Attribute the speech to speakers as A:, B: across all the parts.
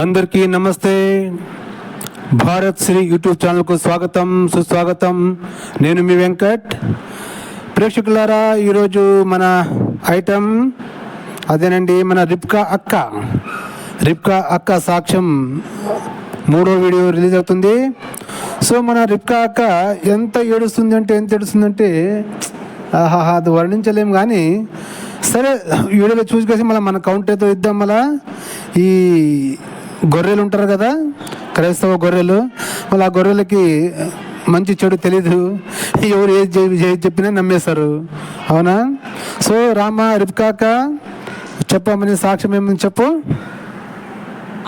A: అందరికీ నమస్తే. భారత్ శ్రీ యూట్యూబ్ ఛానల్కు స్వాగతం సుస్వాగతం. నేను మీ వెంకట్. ప్రేక్షకులారా ఈరోజు మన ఐటమ్ అదేనండి మన రిప్కా అక్క. రిప్కా అక్క సాక్ష్యం మూడో వీడియో రిలీజ్ అవుతుంది. సో మన రిప్కా అక్క ఎంత ఏడుస్తుంది అంటే ఎంత ఏడుస్తుందంటే ఆహాహా అది వర్ణించలేము కానీ సరే వీడియోలో చూసుకేసి మళ్ళీ మన కౌంటర్తో ఇద్దాం మళ్ళా. ఈ గొర్రెలు ఉంటారు కదా క్రైస్తవ గొర్రెలు. మళ్ళీ ఆ గొర్రెలకి మంచి చెడు తెలీదు. ఎవరు ఏది చెప్పినా నమ్మేస్తారు. అవునా? సో రామ రిప్కాక చెప్పమని సాక్ష్యం ఏమని చెప్పు?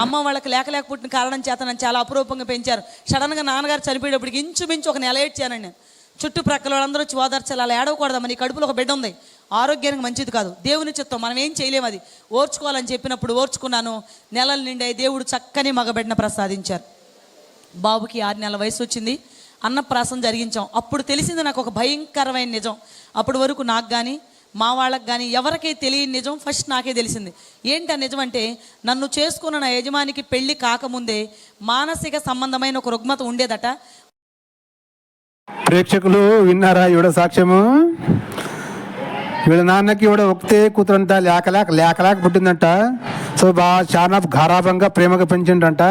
B: అమ్మ వాళ్ళకి లేక లేక పుట్టిన కారణం చేత నన్ను చాలా అపురూపంగా పెంచారు. సడన్గా నాన్నగారు చనిపోయేటప్పటికి ఇంచుమించు ఒక నెల ఏడ్చానండి. నేను చుట్టుప్రక్కల వాళ్ళందరూ వచ్చి ఓదార్చాలి అలా ఏడవకూడదమ్మా నీ కడుపులో ఒక బిడ్డ ఉంది. ఆరోగ్యానికి మంచిది కాదు. దేవుని చిత్తం మనం ఏం చేయలేము అది. ఓర్చుకోవాలని చెప్పినప్పుడు ఓర్చుకున్నాను. నెలల నిండా దేవుడు చక్కని మగబెడ్డన ప్రసాదించారు. బాబుకి ఆరు నెలల వయసు వచ్చింది. అన్నప్రాసం జరిగించాం. అప్పుడు తెలిసింది నాకు ఒక భయంకరమైన నిజం. అప్పటి వరకు నాకు కానీ మా వాళ్ళకి కానీ ఎవరికీ తెలియని నిజం ఫస్ట్ నాకే తెలిసింది. ఏంటి ఆ నిజం అంటే నన్ను చేసుకున్న నా యజమానికి పెళ్ళి కాకముందే మానసిక సంబంధమైన ఒక రుగ్మత ఉండేదట.
A: ప్రేక్షకులు విన్నారా ఈవిడ సాక్ష్యము? వీళ్ళ నాన్నకి కూడా ఒకతే కూతురంట లేకలేక లేకలేక పుట్టిందంట. సో బాగా చాలా గారాభంగా ప్రేమగా పెంచిండంట.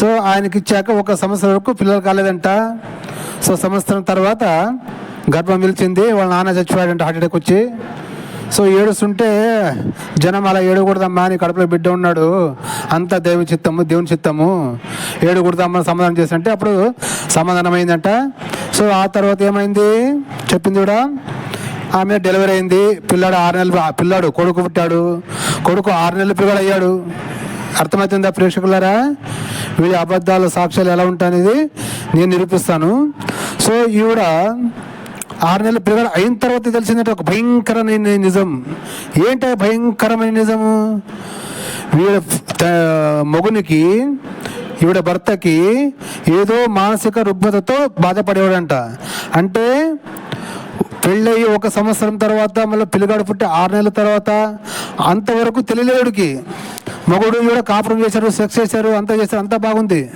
A: సో ఆయనకి ఇచ్చాక ఒక సంవత్సరం వరకు పిల్లలు కాలేదంట. సో సంవత్సరం తర్వాత గర్భం పిలిచింది వాళ్ళ నాన్న చచ్చిపోయాడంట హార్ట్అటాక్ వచ్చి. సో ఏడుస్తుంటే జనం అలా ఏడకూడదమ్మా నీ కడుపులో బిడ్డ ఉన్నాడు. అంత దేవుని చిత్తము దేవుని చిత్తము. ఏడకూడదమ్మా సమాధానం చేస్తుంటే అప్పుడు సమాధానం అయిందంట సో ఆ తర్వాత ఏమైంది? చెప్పింది కూడా ఆమె డెలివరీ అయింది. పిల్లాడు ఆరు నెలలు పిల్లాడు కొడుకు పుట్టాడు. కొడుకు ఆరు నెలలు పిల్లడు అయ్యాడు అర్థమవుతుందా ప్రేక్షకులారా? వీడి అబద్ధాల సాక్ష్యాలు ఎలా ఉంటాయనేది నేను నిరూపిస్తాను. సో ఈవిడ ఆరు నెలల పిల్లలు అయిన తర్వాత తెలిసిందంటే ఒక భయంకరమైన నిజం. ఏంటి భయంకరమైన నిజము? వీడ మగునికి మొగునికి ఈవిడ భర్తకి ఏదో మానసిక రుగ్మతతో బాధపడేవాడంట. అంటే పెళ్ళయి ఒక సంవత్సరం తర్వాత మళ్ళీ పిల్లగాడు పుట్టి ఆరు నెలల తర్వాత అంతవరకు తెలియలేడుకి మగుడు కూడా కాపురం చేశారు సెక్స్ చేశారు అంతా చేశారు అంతా బాగుంది.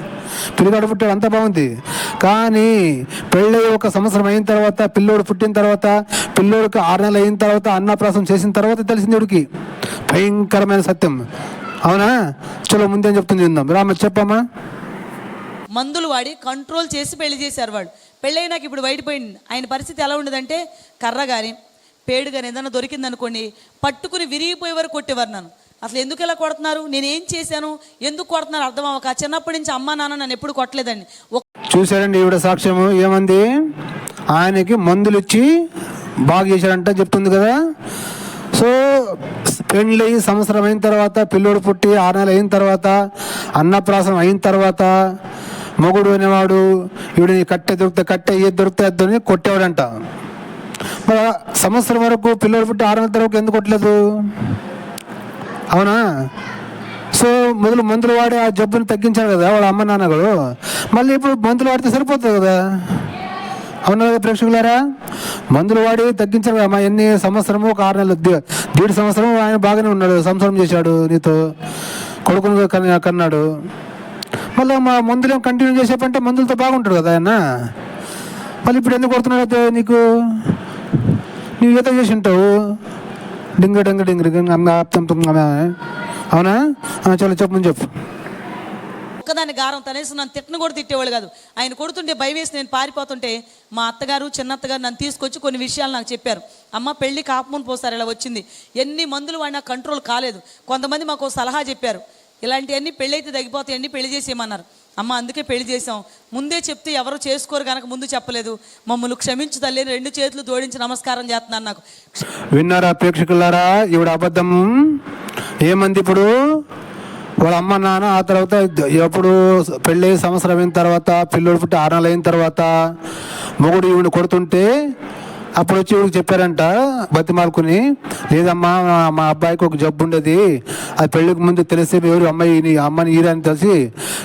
A: పిల్లగాడు పుట్టాడు అంతా బాగుంది. కానీ పెళ్ళయి ఒక సంవత్సరం అయిన తర్వాత పిల్లోడు పుట్టిన తర్వాత పిల్లోడికి ఆరు నెలలు అయిన తర్వాత అన్నప్రాసం చేసిన తర్వాత తెలిసింది వీడికి. భయంకరమైన సత్యం. అవునా? చలో ముందే చెప్తుంది విందాం. రామ చెప్పమ్మా.
B: మందులు వాడి కంట్రోల్ చేసి పెళ్ళి చేశారు వాళ్ళు పెళ్ళైనాక ఇప్పుడు బయటపోయింది ఆయన పరిస్థితి ఎలా ఉండదంటే కర్ర కానీ పేడు కానీ ఏదైనా దొరికింది అనుకోండి పట్టుకుని విరిగిపోయే వరకు కొట్టేవారు నన్ను. అసలు ఎందుకు ఇలా కొడుతున్నారు? నేను ఏం చేశాను? ఎందుకు కొడుతున్నారు? అర్థం అవ్వక. చిన్నప్పటి నుంచి అమ్మ నాన్న నన్ను ఎప్పుడు కొట్టలేదండి.
A: చూశారండి ఈవిడ సాక్ష్యము. ఏమంది? ఆయనకి మందులు ఇచ్చి బాగా చేశారంట చెప్తుంది కదా. సో పెళ్ళి సంవత్సరం అయిన తర్వాత పిల్లోడు పుట్టి ఆరు నెలలు అయిన తర్వాత అన్నప్రాసం అయిన తర్వాత మొగుడు అనేవాడు వీడిని కట్టె దొరికితే కట్టె ఏది దొరికితే అది కొట్టేవాడంట. మరి సంవత్సరం వరకు పిల్లలు పుట్టి ఆరు నెలల తర్వాత ఎందుకు కొట్టలేదు? అవునా? సో మొదలు మందులు వాడి ఆ జబ్బుని తగ్గించాడు కదా వాళ్ళ అమ్మ నాన్నగారు. మళ్ళీ ఇప్పుడు మందులు వాడితే సరిపోతుంది కదా? అవునా కదా ప్రేక్షకులారా? మందులు వాడి తగ్గించారు కదా ఎన్ని సంవత్సరము ఒక ఆరు నెలలు దీడు సంవత్సరం ఆయన బాగానే ఉన్నాడు సంసారం చేశాడు నీతో. కొడుకును కన్నాడు. మళ్ళీ మా మందులు కంటిన్యూ చేసేపంటే మందులతో బాగుంటాడు కదా ఆయన. మళ్ళీ ఇప్పుడు ఎందుకు కొడుతున్నాడు అయితే నీకు? నువ్వు ఈత చేసి ఉంటావు. డింగ డింగ డింగ డింగ అవునా? చాలా చెప్పు చెప్పు.
B: ఒక్కదాని గారం తనేసి నన్ను తిట్టను కూడా తిట్టేవాళ్ళు కాదు. ఆయన కొడుతుంటే భయం వేసి నేను పారిపోతుంటే మా అత్తగారు చిన్నత్తగారు నన్ను తీసుకొచ్చి కొన్ని విషయాలు నాకు చెప్పారు. అమ్మ పెళ్ళి కాపముని పోసారు ఇలా వచ్చింది. ఎన్ని మందులు వాడినా కంట్రోల్ కాలేదు. కొంతమంది మాకు సలహా చెప్పారు. ఇలాంటివన్నీ పెళ్ళి అయితే తగ్గిపోతాయండి పెళ్ళి చేసేయమన్నారు. అమ్మ అందుకే పెళ్ళి చేసాం ముందే చెప్తే ఎవరు చేసుకోరు కనుక ముందు చెప్పలేదు. మమ్మల్ని క్షమించు తల్లి రెండు చేతులు జోడించి నమస్కారం చేస్తున్నాను నాకు.
A: విన్నారా ప్రేక్షకులారా? ఈవిడ అబద్ధం? ఏమంది ఇప్పుడు? వాళ్ళ అమ్మ నాన్న ఆ తర్వాత ఎప్పుడు పెళ్ళి సంవత్సరం అయిన తర్వాత పిల్లోడు పుట్టి ఆరు నెలలు అయిన తర్వాత మొగుడు ఈవిడ కొడుతుంటే అప్పుడు వచ్చి ఊరికి చెప్పారంట బతిమాలకుని లేదమ్మా మా- అబ్బాయికి ఒక జబ్బు ఉండేది. అది పెళ్ళికి ముందు తెలిసి ఎవరు అమ్మాయి నీ అమ్మని ఈరని తెలిసి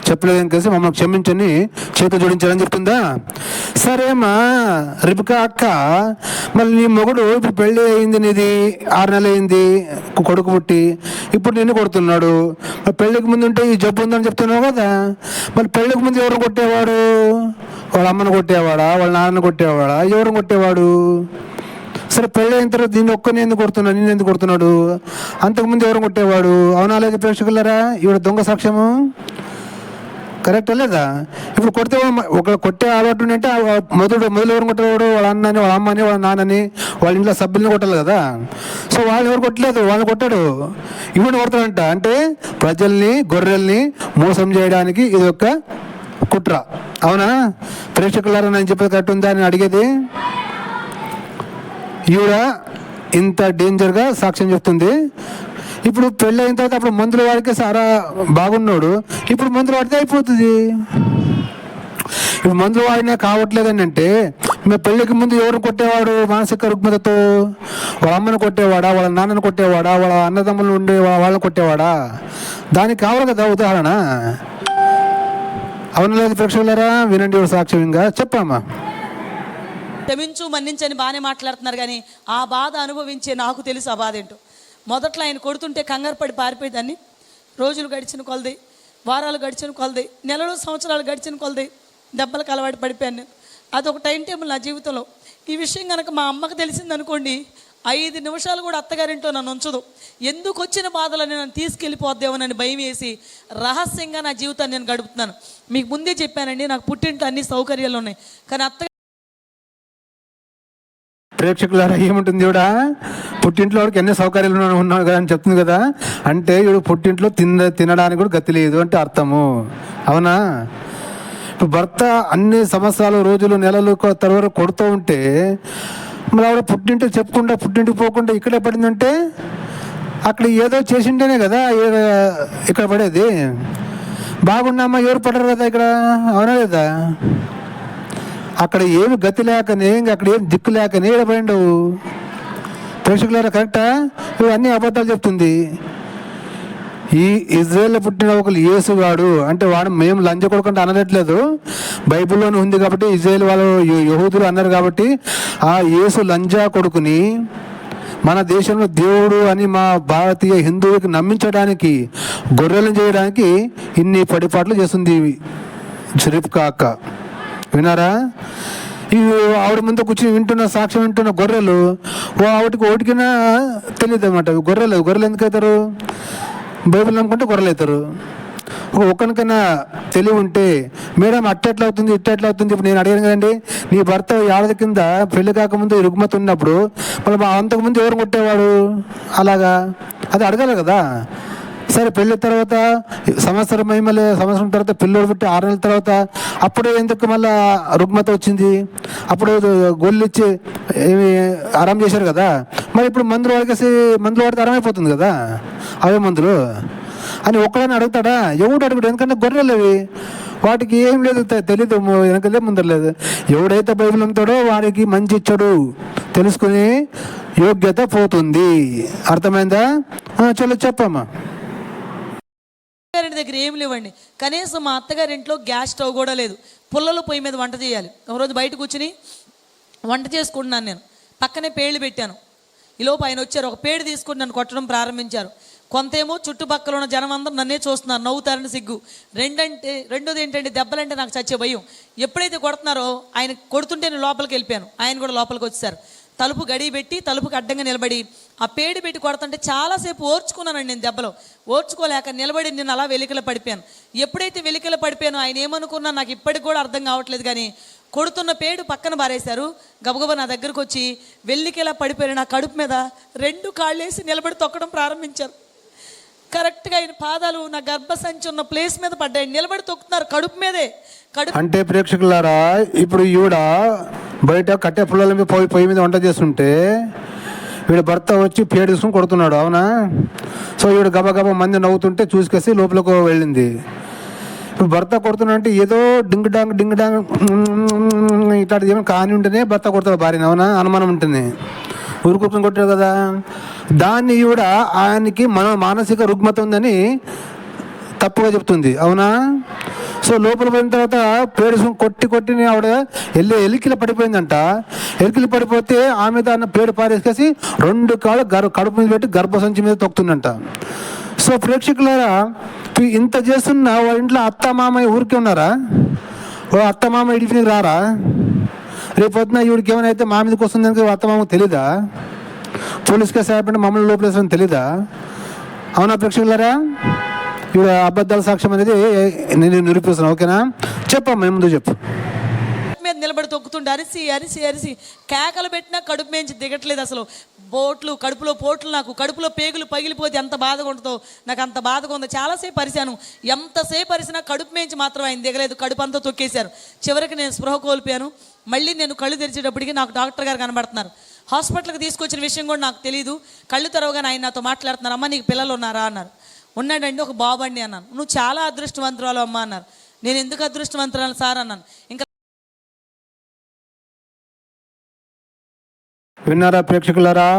A: చెప్పలేదని కలిసి మమ్మల్ని క్షమించని చేతులు జోడించాలని చెప్తుందా సరేమ్మా రిపికా అక్క మళ్ళీ నీ మొగుడు ఇప్పుడు పెళ్ళి అయింది నీది ఆరు నెలలు అయింది కొడుకు పుట్టి ఇప్పుడు నిన్ను కొడుతున్నాడు. పెళ్ళికి ముందు ఉంటే ఈ జబ్బు ఉందని చెప్తున్నావు కదా మరి పెళ్ళికి ముందు ఎవరు కొట్టేవాడు? వాళ్ళ అమ్మను కొట్టేవాడా? వాళ్ళ నాన్న కొట్టేవాడా? ఎవరు కొట్టేవాడు? సరే పెళ్ళైన తర్వాత దీన్ని ఒక్కని ఎందుకు కొడుతున్నాడు? నేను ఎందుకు కొడుతున్నాడు? అంతకుముందు ఎవరు కొట్టేవాడు? అవునా లేదా ప్రేక్షకులరా? ఇవిడ దొంగ సాక్ష్యము? కరెక్ట్ లేదా? ఇప్పుడు కొడితే ఒక కొట్టే అలవాటు ఉంటే మొదలు మొదలు ఎవరు కొట్టేవాడు? వాళ్ళ అన్నని వాళ్ళ అమ్మని వాళ్ళ నాన్నని వాళ్ళ ఇంట్లో సభ్యుల్ని కొట్టాలి కదా? సో వాళ్ళు ఎవరు కొట్టలేదు? వాళ్ళని కొట్టాడు. ఇవన్నీ కొడతాడంట. అంటే ప్రజల్ని గొర్రెల్ని మోసం చేయడానికి ఇది ఒక కుట్ర. అవునా? ప్రేక్షకులారా నేను చెప్పేది కరెక్ట్ ఉందా అని అడిగేది? ఈవిడ ఇంత డేంజర్గా సాక్ష్యం చెప్తుంది. ఇప్పుడు పెళ్ళి అయిన తర్వాత అప్పుడు మందులు వాడికే సారా బాగున్నాడు. ఇప్పుడు మందులు వాడితే అయిపోతుంది. ఇప్పుడు మందులు వాడినా కావట్లేదని అంటే మేము పెళ్ళికి ముందు ఎవరు కొట్టేవాడు? మానసిక రుగ్మతతో? వాళ్ళ అమ్మని కొట్టేవాడా? వాళ్ళ నాన్నని కొట్టేవాడా? వాళ్ళ అన్నదమ్ములు ఉండే వాళ్ళని కొట్టేవాడా? దానికి కావాలి కదా ఉదాహరణ. అవును లేదు ప్రేక్షకులారా వినండి ఇవిడ సాక్ష్యం ఇంకా చెప్పమ్మా.
B: క్షమించు మన్నించని బాగానే మాట్లాడుతున్నారు కానీ ఆ బాధ అనుభవించే నాకు తెలుసు ఆ బాధ ఏంటో. మొదట్లో ఆయన కొడుతుంటే కంగారు పడి పారిపోయేదాన్ని రోజులు గడిచిన కొలది వారాలు గడిచిన కొలది నెలలు సంవత్సరాలు గడిచిన కొలది దెబ్బలకు అలవాటు పడిపోయాను. అది అదొక టైం టేబుల్ నా జీవితంలో. ఈ విషయం కనుక మా అమ్మకు తెలిసిందనుకోండి ఐదు నిమిషాలు కూడా అత్తగారింటో నన్ను ఉంచదు. ఎందుకు వచ్చిన బాధలని నన్ను తీసుకెళ్ళిపోద్దేమోనని భయం వేసి రహస్యంగా నా జీవితాన్ని నేను గడుపుతున్నాను. మీకు ముందే చెప్పానండి నాకు పుట్టింట్లో అన్ని సౌకర్యాలు ఉన్నాయి. కానీ అత్త
A: ప్రేక్షకులారా ఏముంటుంది కూడా పుట్టింట్లో వాడికి ఎన్ని సౌకర్యాలు ఉన్నా- కదా అని చెప్తుంది కదా. అంటే ఇప్పుడు పుట్టింట్లో తిన తినడానికి కూడా గతి లేదు అంటే అర్థము. అవునా? ఇప్పుడు భర్త అన్ని సంవత్సరాలు రోజులు నెలలు తర్వాత కొడుతూ ఉంటే మరి ఆవిడ పుట్టింటి చెప్పుకుంటా పుట్టింటికి పోకుండా ఇక్కడే పడిందంటే అక్కడ ఏదో చేసింటేనే కదా ఇక్కడ పడేది. బాగున్నామా ఎవరు పడరు కదా ఇక్కడ అవునా లేదా? అక్కడ ఏమి గతి లేకనే అక్కడ ఏం దిక్కు లేకనే ఈడపోయిండు ప్రేక్షకులారా కరెక్టా? ఇవన్నీ అన్ని అబద్ధాలు చెప్తుంది. ఈ ఇజ్రాయెల్ పుట్టిన ఒకరు యేసుగాడు అంటే వాడు మేము లంచ కొడుకుంటే అనట్లేదు. బైబిల్లోనే ఉంది కాబట్టి ఇజ్రాయెల్ వాళ్ళు యహూదులు అన్నారు కాబట్టి ఆ యేసు లంజా కొడుకుని మన దేశంలో దేవుడు అని మా భారతీయ హిందువులకు నమ్మించడానికి గొర్రెలను చేయడానికి ఇన్ని పడిపాట్లు చేస్తుంది షరీఫ్ కాక వినారా ఇవి ఆవిడ ముందు కూర్చొని వింటున్న సాక్ష్యం వింటున్న గొర్రెలు ఓ ఆవిడకి ఓటికినా తెలియదు అనమాట గొర్రెలు గొర్రెలు ఎందుకు అవుతారు బైబిల్ నమ్ముకుంటే గొర్రెలు ఒకరికైనా ఒక తెలివి ఉంటే మేడం అట్టెట్లా అవుతుంది ఇట్టెట్లా అవుతుంది? ఇప్పుడు నేను అడిగాను కదండి. నీ భర్త ఏడాది కింద పెళ్ళి కాకముందు రుగ్మత ఉన్నప్పుడు మళ్ళీ అంతకుముందు ఎవరు కొట్టేవాడు? అలాగా? అది అడగాలి కదా. సరే పెళ్ళి తర్వాత సంవత్సరం మళ్ళీ సంవత్సరం తర్వాత పిల్లలు పుట్టి ఆరు నెలల తర్వాత అప్పుడు ఎందుకు మళ్ళా రుగ్మత వచ్చింది? అప్పుడు గొల్లు ఇచ్చి ఏమి ఆరాం చేశారు కదా? మరి ఇప్పుడు మందులు వాడికేసి మందులు వాడితే ఆరామైపోతుంది కదా? అవే మందులు. అని ఒక్కడని అడుగుతాడా? ఎవడు అడుగుడు? ఎందుకంటే గొర్రెలు అవి. వాటికి ఏం లేదు తెలియదు వెనకలే ముందర లేదు. ఎవడైతే బైబిల్ అమ్ముతాడో వాడికి మంచి ఇచ్చాడు తెలుసుకుని యోగ్యత పోతుంది. అర్థమైందా? చలో చెప్పమ్మా.
B: అత్తగారింటి దగ్గర ఏం లేవండి. కనీసం మా అత్తగారింట్లో గ్యాస్ స్టవ్ కూడా లేదు. పుల్లలు పొయ్యి మీద వంట చేయాలి. ఒకరోజు బయట కూర్చుని వంట చేసుకుంటున్నాను నేను. పక్కనే పేళ్ళు పెట్టాను. ఈలోపు ఆయన వచ్చారు. ఒక పేడు తీసుకుని నన్ను కొట్టడం ప్రారంభించారు. కొంతేమో చుట్టుపక్కల ఉన్న జనం అందరూ నన్నే చూస్తున్నారు. నవ్వుతారని సిగ్గు. రెండంటే రెండోది ఏంటంటే దెబ్బలంటే నాకు చచ్చే భయం. ఎప్పుడైతే కొడుతున్నారో ఆయన కొడుతుంటే నేను లోపలికి వెళ్ళిపోయాను. ఆయన కూడా లోపలికి వచ్చేసారు. తలుపు గడి పెట్టి తలుపుకి అడ్డంగా నిలబడి ఆ పేడు పెట్టి కొడుతుంటే చాలాసేపు ఓర్చుకున్నానండి నేను దెబ్బలో. ఓర్చుకోలేక నిలబడి నేను అలా వెలికల పడిపోయాను. ఎప్పుడైతే వెలికల పడిపోయానో ఆయన ఏమనుకున్నా నాకు ఇప్పటికి కూడా అర్థం కావట్లేదు కానీ కొడుతున్న పేడు పక్కన బారేశారు గబగబా నా దగ్గరకు వచ్చి వెళ్ళికెలా పడిపోయిన నా కడుపు మీద రెండు కాళ్ళేసి నిలబడి తొక్కడం ప్రారంభించారు. కరెక్ట్గా ఆయన పాదాలు నా గర్భసంచి ఉన్న ప్లేస్ మీద పడ్డాయి. నిలబడి తొక్కుతున్నారు కడుపు మీదే. కడుపు
A: అంటే ప్రేక్షకులారా ఇప్పుడు ఈవిడ బయట కట్టె పుల్లల మీద పోయి పొయ్యి మీద వంట చేస్తుంటే వీడి భర్త వచ్చి పేడుసుకుని కొడుతున్నాడు అవునా? సో ఈవిడ గబగబ మంది నవ్వుతుంటే చూసుకేసి లోపలకు వెళ్ళింది. ఇప్పుడు భర్త కొడుతున్నాడంటే ఏదో డింగ్ డాంగ్ డింగ్ డాంగ్ ఇట్లాంటిది ఏమైనా కాని ఉంటేనే భర్త కొడతాడు భార్యను అవునా? అనుమానం ఉంటుంది ఊరుకుని కొట్టాడు కదా. దాన్ని కూడా ఆయనకి మన మానసిక రుగ్మత ఉందని తప్పుగా చెప్తుంది. అవునా? సో లోపల పోయిన తర్వాత పేరు కొట్టి కొట్టి ఆవిడ వెళ్ళి ఎలికిల పడిపోయిందంట. ఎలికిలు పడిపోతే ఆమె దాన్ని పేరు పారేసుకేసి రెండు కాళ్ళు గర్ కడుపు మీద పెట్టి గర్భసంచి మీద తొక్కుతుందంట. సో ప్రేక్షకులారా ఇంత చేస్తున్న వాళ్ళ ఇంట్లో అత్త మామయ్య ఊరికే ఉన్నారా? ఓ అత్త మామ ఇడికి రారా? రేపు పొద్దున ఈవిడికి ఏమైనా అయితే మా మీదకి వస్తుందని అత్త మామకు తెలీదా? పోలీస్ కేసు అయిపోయింటే మమ్మల్ని లోపలేసని తెలీదా? అవునా ప్రేక్షకులారా? ఇప్పుడు అబద్ధాల సాక్ష్యం అనేది నేను నిరూపిస్తున్నాను ఓకేనా? చెప్పమ్మా ముందు చెప్పు.
B: మీద నిలబడి తొక్కుతుంటే అరిసి అరిసి అరిసి కేకలు పెట్టినా కడుపు మేంచి దిగట్లేదు అసలు. బోట్లు కడుపులో పోట్లు నాకు కడుపులో పేగులు పగిలిపోతే ఎంత బాధగా ఉంటుందో నాకు అంత బాధగా ఉందో. చాలాసేపు అరిశాను. ఎంతసేపు అరిసినా కడుపు మేంచి మాత్రం ఆయన దిగలేదు కడుపు అంతా తొక్కేశారు. చివరికి నేను స్పృహ కోల్పోయాను. మళ్ళీ నేను కళ్ళు తెరిచేటప్పటికి నాకు డాక్టర్ గారు కనబడుతున్నారు. హాస్పిటల్కి తీసుకొచ్చిన విషయం కూడా నాకు తెలియదు కళ్ళు తెరవగానే ఆయన నాతో మాట్లాడుతున్నారు అమ్మ నీకు పిల్లలు ఉన్నారా? అన్నారు. ఉన్నాడండి ఒక బాబు అండి అన్నాను. నువ్వు చాలా అదృష్టవంతురాలు అమ్మ అన్నారు. నేను ఎందుకు అదృష్టవంతురాలు సార్? అన్నాను. ఇంకా
A: విన్నారా ప్రేక్షకులారా?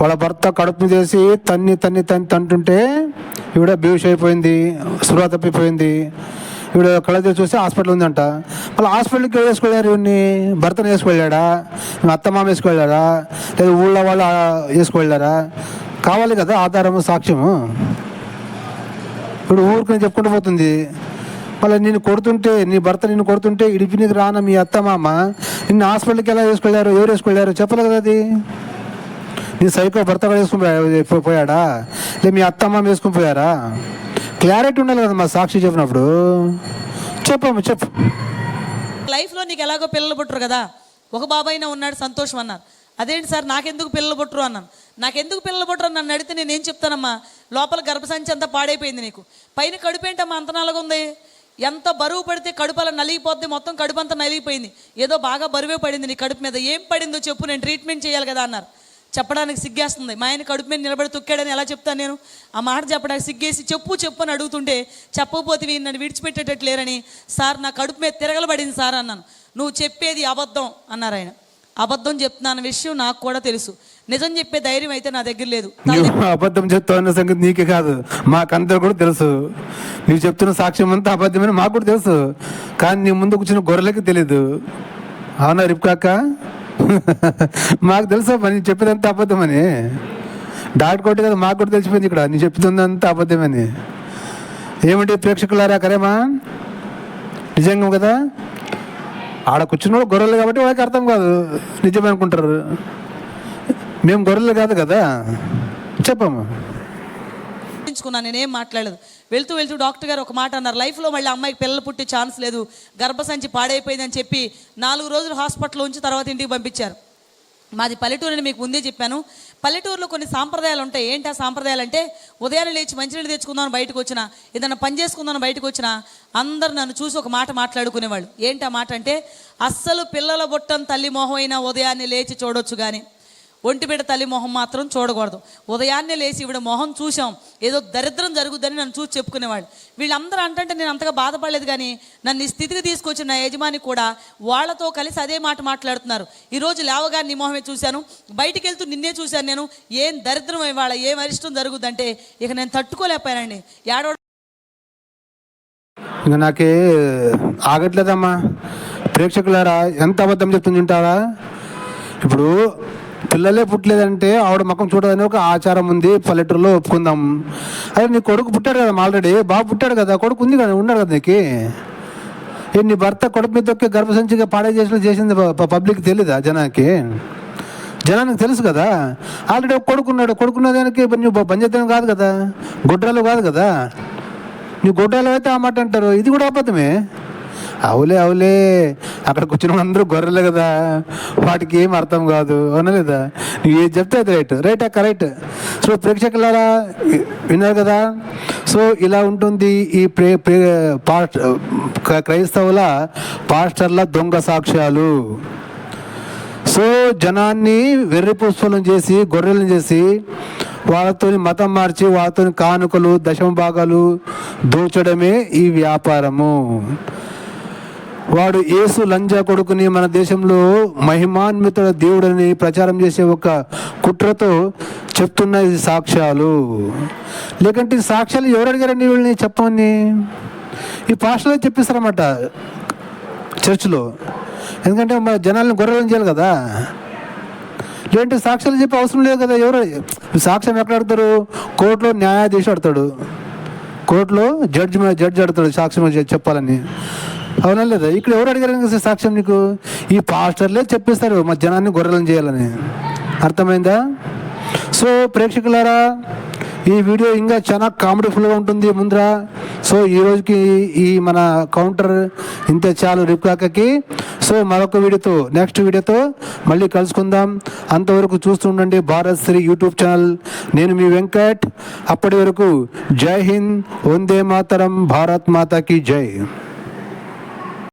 A: వాళ్ళ భర్త కడుపు చేసి తన్ని తన్ని తన్ని తంటుంటే ఈవిడ బ్యూష్ అయిపోయింది సురా తప్పిపోయింది వీడు కళ్ళ చూస్తే హాస్పిటల్ ఉందంట. మళ్ళీ హాస్పిటల్కి వేసుకెళ్ళారు ఇవన్నీ భర్తను వేసుకెళ్ళాడా? మీ అత్తమామ వేసుకెళ్ళారా లేదా ఊళ్ళో వాళ్ళు ఆ, వేసుకెళ్ళారా? కావాలి కదా ఆధారము సాక్ష్యము. ఇప్పుడు ఊరికి చెప్పుకుంటూ పోతుంది. మళ్ళీ నేను కొడుతుంటే నీ భర్త నిన్ను కొడుతుంటే ఇడిపినికి రాన మీ అత్త మామ? నిన్ను హాస్పిటల్కి ఎలా వేసుకెళ్ళారు? ఎవరు వేసుకెళ్ళారు? చెప్పలేదు కదా అది. నీ సైకో భర్త కూడా వేసుకుని పోయా- పోయాడా? లేదు మీ అత్తమ్మ వేసుకుని పోయారా? క్లారిటీ ఉండాలి కదా మా సాక్షి చెప్పినప్పుడు. చెప్పమ్మ చెప్పు.
B: లైఫ్లో నీకు ఎలాగో పిల్లలు పుట్టరు కదా. ఒక బాబాయినా ఉన్నాడు సంతోషం అన్నారు. అదేంటి సార్ నాకెందుకు పిల్లలు పుట్టరు అన్నాను. నాకెందుకు పిల్లలు పుట్టరు నన్ను అడిగితే నేను ఏం చెప్తానమ్మా? లోపల గర్భసంచి అంతా పాడైపోయింది నీకు. పైన కడుపు ఏంటమ్మా అంత నల్లగా ఉంది? ఎంత బరువు పడితే కడుపు అలా నలిగిపోద్ది మొత్తం కడుపు అంతా నలిగిపోయింది. ఏదో బాగా బరువే పడింది నీ కడుపు మీద. ఏం పడిందో చెప్పు నేను ట్రీట్మెంట్ చేయాలి కదా అన్నారు. చెప్పడానికి సిగ్గేస్తుంది. మా ఆయన కడుపు మీద నిలబడి తొక్కాడని ఎలా చెప్తాను నేను? ఆ మాట చెప్పడానికి సిగ్గేసి చెప్పు చెప్పు అని అడుగుతుంటే చెప్పకపోతే నన్ను విడిచిపెట్టేటట్టు లేరని సార్ నా కడుపు మీద తిరగలబడింది సార్ అన్నాను. నువ్వు చెప్పేది అబద్ధం అన్నారు ఆయన. అబద్ధం చెప్తున్నాను విషయం నాకు కూడా తెలుసు. నిజం చెప్పే ధైర్యం అయితే నా దగ్గర లేదు.
A: అబద్ధం చెప్తావు అన్న సంగతి నీకే కాదు. మాకందరూ కూడా తెలుసు. నువ్వు చెప్తున్న సాక్ష్యం అంతా అబద్ధమని మాకు కూడా తెలుసు. కానీ నీ ముందు కూర్చున్న గొర్రెలకి తెలీదు. అవునా రిప్కాక మాకు తెలుసా పని చెప్పేదంతా అబద్ధమని. డాక్టర్ కొట్టి కదా మాకు కూడా తెలిసిపోయింది ఇక్కడ. నీ చెప్తుందంతా అబద్ధమని. ఏమంటే ప్రేక్షకులారా కరేమా? నిజంగా కదా? ఆడ కూర్చున్న గొర్రెలు కాబట్టి వాళ్ళకి అర్థం కాదు. నిజమే అనుకుంటారు మేము గొర్రెలు కాదు కదా? చెప్పమ్మా.
B: తప్పించుకున్నాను నేనేం మాట్లాడలేదు. వెళ్తూ వెళ్తూ డాక్టర్ గారు ఒక మాట అన్నారు లైఫ్లో మళ్ళీ అమ్మాయికి పిల్లలు పుట్టే ఛాన్స్ లేదు. గర్భసంచి పాడైపోయిందని చెప్పి నాలుగు రోజులు హాస్పిటల్లో ఉంచి తర్వాత ఇంటికి పంపించారు. మాది పల్లెటూరు అని మీకు ముందే చెప్పాను. పల్లెటూరులో కొన్ని సాంప్రదాయాలు ఉంటాయి. ఏంటి ఆ సాంప్రదాయాలు అంటే ఉదయాన్నే లేచి మంచినీళ్ళు తెచ్చుకుందాం బయటకు వచ్చిన ఏదైనా పని చేసుకుందాం బయటకు వచ్చిన అందరు నన్ను చూసి ఒక మాట మాట్లాడుకునేవాళ్ళు. ఏంటి ఆ మాట అంటే అస్సలు పిల్లల బుట్టం తల్లి మొహం అయినా ఉదయాన్నే లేచి చూడొచ్చు కానీ ఒంటిబిడ్డ తల్లి మొహం మాత్రం చూడకూడదు. ఉదయాన్నే లేచి ఇవిడ మొహం చూసాం ఏదో దరిద్రం జరుగుద్దని నన్ను చూసి చెప్పుకునేవాడు వీళ్ళందరూ అంటే నేను అంతగా బాధపడలేదు కానీ నన్ను ఈ స్థితికి తీసుకొచ్చిన నా యజమాని కూడా వాళ్ళతో కలిసి అదే మాట మాట్లాడుతున్నారు. ఈరోజు లేవగానే నీ మొహమే చూశాను. బయటికి వెళ్తూ నిన్నే చూశాను నేను. ఏం దరిద్రం ఇవాళ ఏం అరిష్టం జరుగుద్దంటే ఇక నేను తట్టుకోలేకపోయానండి. ఏడో
A: ఇంకా నాకే ఆగట్లేదమ్మా. ప్రేక్షకులారా ఎంత అబద్ధం చెప్తుంది వింటారా? ఇప్పుడు పిల్లలే పుట్టలేదంటే ఆవిడ ముఖం చూడదని ఒక ఆచారం ఉంది పల్లెటూరులో ఒప్పుకుందాం. అదే నీ కొడుకు పుట్టాడు కదా ఆల్రెడీ బాబు పుట్టాడు కదా కొడుకు ఉంది కదా ఉన్నాడు కదా నీకు? నీ భర్త కొడుకు మీద తొక్కి గర్భసంచిగా పాడే చేసిన చేసింది పబ్లిక్ తెలీదా జనానికి? జనానికి తెలుసు కదా? ఆల్రెడీ ఒక కొడుకున్నాడు కొడుకున్న దానికి నువ్వు పంచాయతీ కాదు కదా? గుడ్రాలు కాదు కదా? నీ గుడ్రాలు అయితే ఆ మాట అంటారు ఇది కూడా అబద్ధమే? అవులే అవులే. అక్కడ కూర్చున్న అందరూ గొర్రెలే కదా. వాటికి ఏం అర్థం కాదు. అవునా లేదా? నువ్వు ఏది చెప్తే అది రైట్. రైట్ అక్క రైట్. సో ప్రేక్షకులారా విన్నారు కదా? సో ఇలా ఉంటుంది ఈ ప్రే ప్రే పాస్ట్ క్రైస్తవుల పాస్టర్ల దొంగ సాక్ష్యాలు. సో జనాన్ని వెర్రి పుష్పలం చేసి గొర్రెలను చేసి వాళ్ళతో మతం మార్చి వాళ్ళతో కానుకలు దశమ భాగాలు దోచడమే ఈ వ్యాపారము. వాడు యేసు లంజా కొడుకుని మన దేశంలో మహిమాన్విత దేవుడని ప్రచారం చేసే ఒక కుట్రతో చెప్తున్న సాక్ష్యాలు. లేకంటే ఈ సాక్ష్యాలు ఎవరు అడిగారండి వీళ్ళని చెప్పమని? ఈ పాస్టర్లో చెప్పిస్తారన్నమాట చర్చిలో. ఎందుకంటే మన జనాలను గొర్రెలను చేయాలి కదా. లేదంటే సాక్ష్యాలు చెప్పే అవసరం లేదు కదా ఎవరు? సాక్ష్యం ఎక్కడ ఆడతారు? కోర్టులో న్యాయాధీశుడు అడతాడు కోర్టులో జడ్జి మీద జడ్జి ఆడతాడు సాక్ష్యం చెప్పాలని. అవునా లేదా? ఇక్కడ ఎవరు అడిగారు సాక్ష్యం నీకు? ఈ పాస్టర్లే చెప్పిస్తారు మా జనాన్ని గొర్రెలను చేయాలని. అర్థమైందా? సో ప్రేక్షకులారా ఈ వీడియో ఇంకా చాలా కామెడీఫుల్గా ఉంటుంది ముందర. సో ఈ రోజుకి ఈ మన కౌంటర్ ఇంత చాలు రిప్కాకకి సో మరొక వీడియోతో నెక్స్ట్ వీడియోతో మళ్ళీ కలుసుకుందాం. అంతవరకు చూస్తుండండి భారత్ శ్రీ యూట్యూబ్ ఛానల్. నేను మీ వెంకట్. అప్పటి వరకు జై హింద్ వందే మాతరం భారత్ మాతాకి జై.